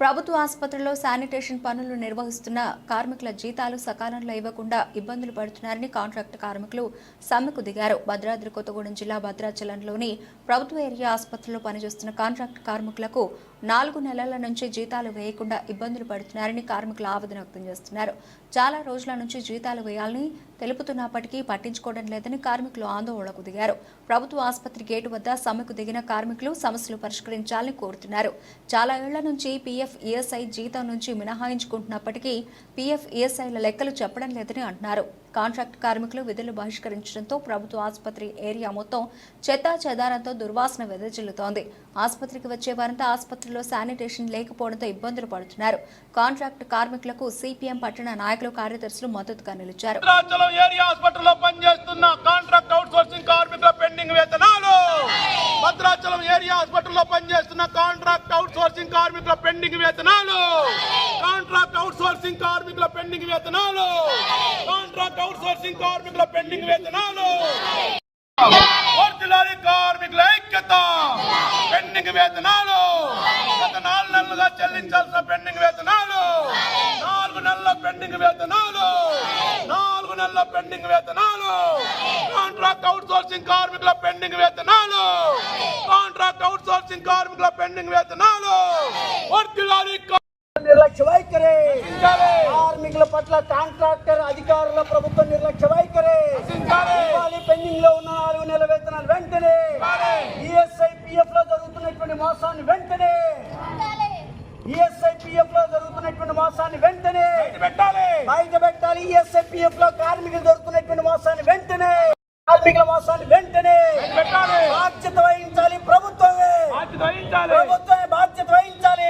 ప్రభుత్వ ఆసుపత్రిలో శానిటేషన్ పనులు నిర్వహిస్తున్న కార్మికుల జీతాలు సకాలంలో ఇవ్వకుండా ఇబ్బందులు పడుతున్నారని కాంట్రాక్ట్ కార్మికులు సమ్మెకు దిగారు. భద్రాద్రి కొత్తగూడెం జిల్లా భద్రాచలంలోని ప్రభుత్వ ఏరియా ఆసుపత్రిలో పనిచేస్తున్న కాంట్రాక్ట్ కార్మికులకు నాలుగు నెలల నుంచి జీతాలు వేయకుండా ఇబ్బందులు పడుతున్నారని కార్మికులు ఆవేదన వ్యక్తం చేస్తున్నారు. చాలా రోజుల నుంచి జీతాలు వేయాలని తెలుపుతున్నప్పటికీ పట్టించుకోవడం లేదని కార్మికులు ఆందోళనకు దిగారు. ప్రభుత్వ ఆసుపత్రి గేటు వద్ద సమ్మెకు దిగిన కార్మికులు సమస్యలు పరిష్కరించాలని కోరుతున్నారు. చాలా ఏళ్ళ నుంచి పీఎఫ్ ఈఎస్ఐ జీతం నుంచి మినహాయించుకుంటున్నప్పటికీ పీఎఫ్ ఈఎస్ఐల లెక్కలు చెప్పడం లేదని అంటున్నారు. కాంట్రాక్ట్ కార్మికులు విధులు బహిష్కరించడంతో ప్రభుత్వ ఆసుపత్రి ఏరియా మొత్తం చెత్తా చెదారంతో దుర్వాసన వెదజల్లుతోంది. ఆసుపత్రికి వచ్చే వారంతా ఆసుపత్రిలో శానిటేషన్ లేకపోవడంతో ఇబ్బందులు పడుతున్నారు. కాంట్రాక్ట్ కార్మికులకు సిపిఎం పట్టణ నాయకులు కార్యదర్శులు మద్దతుగా నిలిచారు భద్రాచలం ఏరియా హాస్పిటల్లో పనిచేస్తున్న కాంట్రాక్ట్ అవుట్ సోర్సింగ్ కార్మికుల పెండింగ్ వేతనాలు భద్రాచలం ఏరియా హాస్పిటల్లో పనిచేస్తున్న కాంట్రాక్ట్ అవుట్ సోర్సింగ్ కార్మికుల పెండింగ్ వేతనాలు. కాంట్రాక్ట్ అవుట్ సోర్సింగ్ కార్మికుల పెండింగ్ వేతనాలు. కాంట్రాక్ట్ అవుట్ సోర్సింగ్ కార్మికుల పెండింగ్ వేతనాలు. వర్ధిల్లాలి కార్మికుల ఐక్యత. పెండింగ్ వేతనాలు. గత నాలుగు నెలలుగా చెల్లించాల్సిన పెండింగ్ వేతనాలు. నాలుగు నెలల పెండింగ్ వేతనాలు. నాలుగు నెలల పెండింగ్ వేతనాలు. కాంట్రాక్ట్ అవుట్ సోర్సింగ్ కార్మికుల పెండింగ్ వేతనాలు. కాంట్రాక్ట్ అవుట్ సోర్సింగ్ కార్మికుల పెండింగ్ వేతనాలు. నిర్లక్ష్య వైఖరి. కార్మికుల పట్ల కాంట్రాక్టర్ అధికారుల ప్రభుత్వ నిర్లక్ష్య వైఖరి. పెండింగ్లో ఉన్న నాలుగు నెలల వేతనాలు వెంటనే. ఈఎస్ఐ పిఎఫ్లో జరుగుతున్నటువంటి మోసాన్ని వెంటనే. ఈఎస్ఐ పిఎఫ్లో జరుగుతున్నటువంటి మోసాన్ని వెంటనే. పెట్టాలి. బయట పెట్టాలి. ఈఎస్ఐ పిఎఫ్లో కార్మికులు జరుగుతున్నటువంటి మోసాన్ని వెంటనే. ఎంపీల మోసాన్ని వెంటనే బాధ్యత వహించాలి ప్రభుత్వమే. ప్రభుత్వమే బాధ్యత వహించాలి.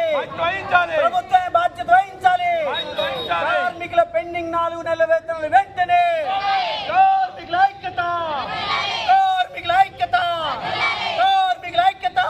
ప్రభుత్వమే బాధ్యత వహించాలి. కార్మికుల పెండింగ్ నాలుగు నెలల వేతనాలు వెంటనే